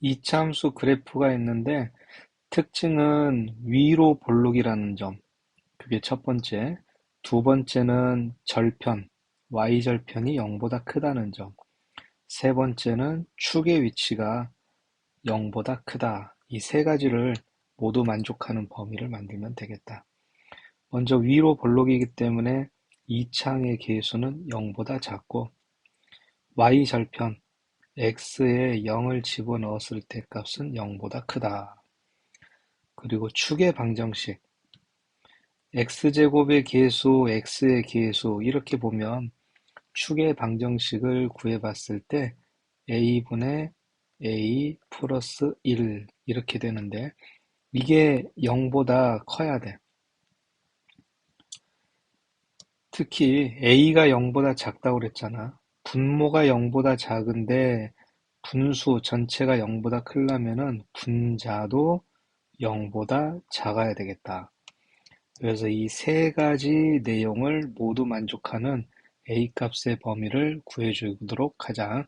이차함수 그래프가 있는데 특징은 위로 볼록이라는 점, 그게 첫 번째. 두 번째는 절편, y절편이 0보다 크다는 점. 세 번째는 축의 위치가 0보다 크다. 이 세 가지를 모두 만족하는 범위를 만들면 되겠다. 먼저 위로 볼록이기 때문에 이 창의 계수는 0보다 작고 y절편, x에 0을 집어넣었을 때 값은 0보다 크다. 그리고 축의 방정식 x제곱의 계수, x의 계수 이렇게 보면 축의 방정식을 구해봤을 때 a분의 a 플러스 1 이렇게 되는데 이게 0보다 커야 돼. 특히 a가 0보다 작다고 그랬잖아. 분모가 0보다 작은데 분수 전체가 0보다 크려면은 분자도 0보다 작아야 되겠다. 그래서 이 세 가지 내용을 모두 만족하는 a 값의 범위를 구해주도록 하자.